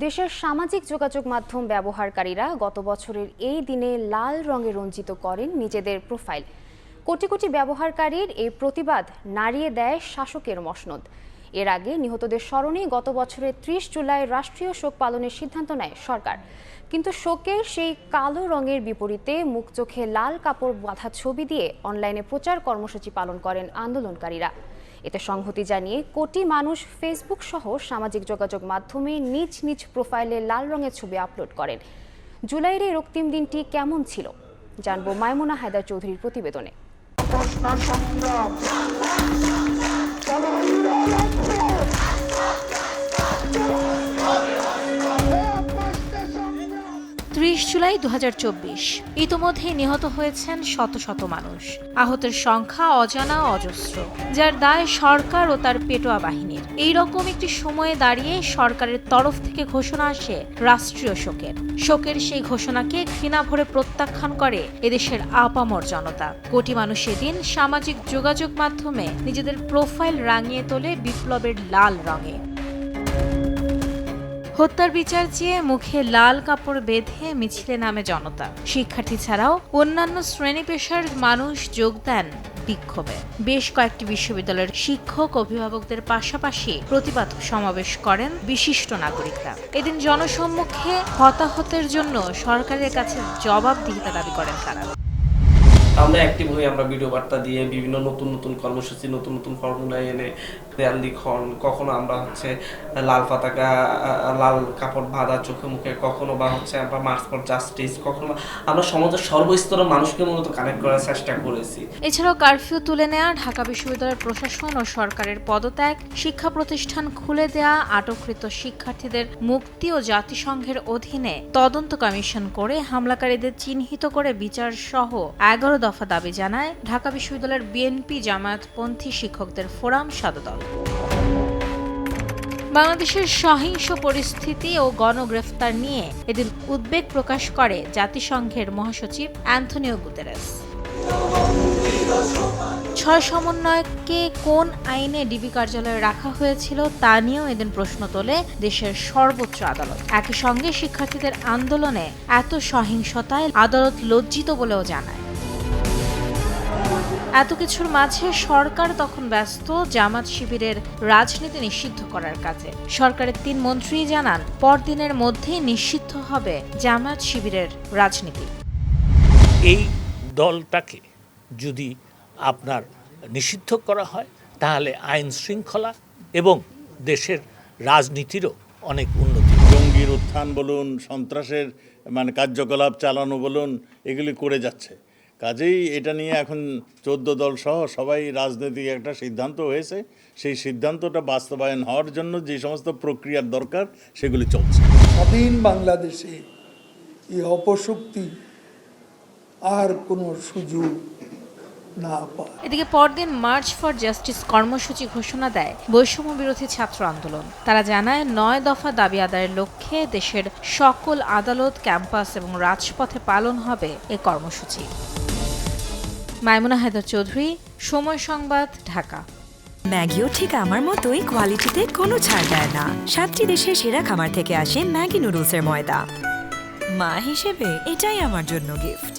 দেশের সামাজিক যোগাযোগ মাধ্যম ব্যবহারকারীরা গত বছরের এই দিনে লাল রঙে রঞ্জিত করেন নিজেদের প্রোফাইল। কোটি কোটি ব্যবহারকারীর এই প্রতিবাদ নাড়িয়ে দেয় শাসকের মসনদ। এর আগে নিহতদের স্মরণে গত বছরের ত্রিশ জুলাই রাষ্ট্রীয় শোক পালনের সিদ্ধান্ত নেয় সরকার। কিন্তু শোকের সেই কালো রঙের বিপরীতে মুখ চোখে লাল কাপড় বাঁধা ছবি দিয়ে অনলাইনে প্রচার কর্মসূচি পালন করেন আন্দোলনকারীরা। এতে সংহতি জানিয়ে কোটি মানুষ ফেসবুক সহ সামাজিক যোগাযোগ মাধ্যমে নিজ নিজ প্রোফাইলে লাল রঙের ছবি আপলোড করেন জুলাইয়ের এই রক্তিম দিনটি কেমন ছিল জানব মাইমুনা হায়দার চৌধুরীর প্রতিবেদনে জুলাই দু ইতোমধ্যে নিহত হয়েছেন শত শত মানুষ। আহতের সংখ্যা অজানা অজস্র, যার দায় সরকার ও তার পেটোয়া বাহিনীর। এই রকম একটি সময়ে দাঁড়িয়ে সরকারের তরফ থেকে ঘোষণা আসে রাষ্ট্রীয় শোকের। শোকের সেই ঘোষণাকে ঘৃণা ভরে প্রত্যাখ্যান করে এদেশের আপামর জনতা। কোটি মানুষ এদিন সামাজিক যোগাযোগ মাধ্যমে নিজেদের প্রোফাইল রাঙিয়ে তোলে বিপ্লবের লাল রঙে। হত্যার বিচার চেয়ে মুখে লাল কাপড় বেঁধে মিছিলে নামে জনতা। শিক্ষার্থী ছাড়াও অন্যান্য শ্রেণি পেশার মানুষ যোগ দেন বিক্ষোভে। বেশ কয়েকটি বিশ্ববিদ্যালয়ের শিক্ষক, অভিভাবকদের পাশাপাশি প্রতিবাদ সমাবেশ করেন বিশিষ্ট নাগরিকরা। এদিন জনসম্মুখে হতাহতের জন্য সরকারের কাছে জবাবদিহিতা দাবি করেন তারা। আমরা অ্যাক্টিভ হয়ে আমরা ভিডিও বার্তা দিয়ে বিভিন্ন নতুন নতুন কর্মসূচি, নতুন নতুন ফর্মুলা এনে দেয়াল লিখন। কখনো আমরা হচ্ছে লাল পতাকা লাল কাপড় বাঁধা চোখে মুখে, কখনো বা হচ্ছে আমরা মার্চ ফর জাস্টিস কখনো আমরা সমাজের সর্বস্তরের মানুষকে মূলত কানেক্ট করার চেষ্টা করেছি। এছাড়াও কারফিউ তুলে নেওয়া ঢাকা বিশ্ববিদ্যালয়ের প্রশাসন ও সরকারের পদত্যাগ, শিক্ষা প্রতিষ্ঠান খুলে দেয়া, আটককৃত শিক্ষার্থীদের মুক্তি ও জাতিসংঘের অধীনে তদন্ত কমিশন করে হামলাকারীদের চিহ্নিত করে বিচার সহ এগারো দফা দাবি জানায় ঢাকা বিশ্ববিদ্যালয়ের বিএনপি জামায়াতপন্থী শিক্ষকদের ফোরাম সাদদল বাংলাদেশের সহিংস পরিস্থিতি ও গণগ্রেফতার নিয়ে এদিন উদ্বেগ প্রকাশ করে জাতিসংঘের মহাসচিব অ্যান্থনিও গুতেরেস। ছয় সমন্বয়কে কোন আইনে ডিবি কার্যালয়ে রাখা হয়েছিল তা নিয়েও এদিন প্রশ্ন তোলে দেশের সর্বোচ্চ আদালত। একই সঙ্গে শিক্ষার্থীদের আন্দোলনে এত সহিংসতায় আদালত লজ্জিত বলেও জানায়। এত কিছুর মাঝে সরকার তখন ব্যস্ত জামাত শিবিরের রাজনীতি নিষিদ্ধ করার কাজে। সরকারের তিন মন্ত্রী জানান পরদিনের মধ্যেই নিষিদ্ধ হবে জামাত শিবিরের রাজনীতি। এই দলটাকে যদি আপনার নিষিদ্ধ করা হয় তাহলে আইন শৃঙ্খলা এবং দেশের রাজনীতিরও অনেক উন্নতি। জঙ্গির উত্থান বলুন সন্ত্রাসের মানে কার্যকলাপ চালানো বলুন এগুলি করে যাচ্ছে। কাজেই এটা নিয়ে এখন চোদ্দ দল সহ সবাই রাজনৈতিক একটা সিদ্ধান্ত হয়েছে। সেই সিদ্ধান্তটা বাস্তবায়ন হওয়ার জন্য যে সমস্ত প্রক্রিয়ার দরকার সেগুলি চলছে। স্বাধীন বাংলাদেশে এই অপশক্তি আর কোনো সুযোগ না পায়। এদিকে পরদিন মার্চ ফর জাস্টিস কর্মসূচি ঘোষণা দেয় বৈষম্য বিরোধী ছাত্র আন্দোলন। তারা জানায় নয় দফা দাবি আদায়ের লক্ষ্যে দেশের সকল আদালত ক্যাম্পাস এবং রাজপথে পালন হবে এ কর্মসূচি। মাইমুনা হায়দার চৌধুরী, সময় সংবাদ, ঢাকা। ম্যাগিও ঠিক আমার মতোই কোয়ালিটিতে কোনো ছাড় দেয় না। সাতটি দেশের সেরা খামার থেকে আসে ম্যাগি নুডলসের ময়দা। মা হিসেবে এটাই আমার জন্য গিফট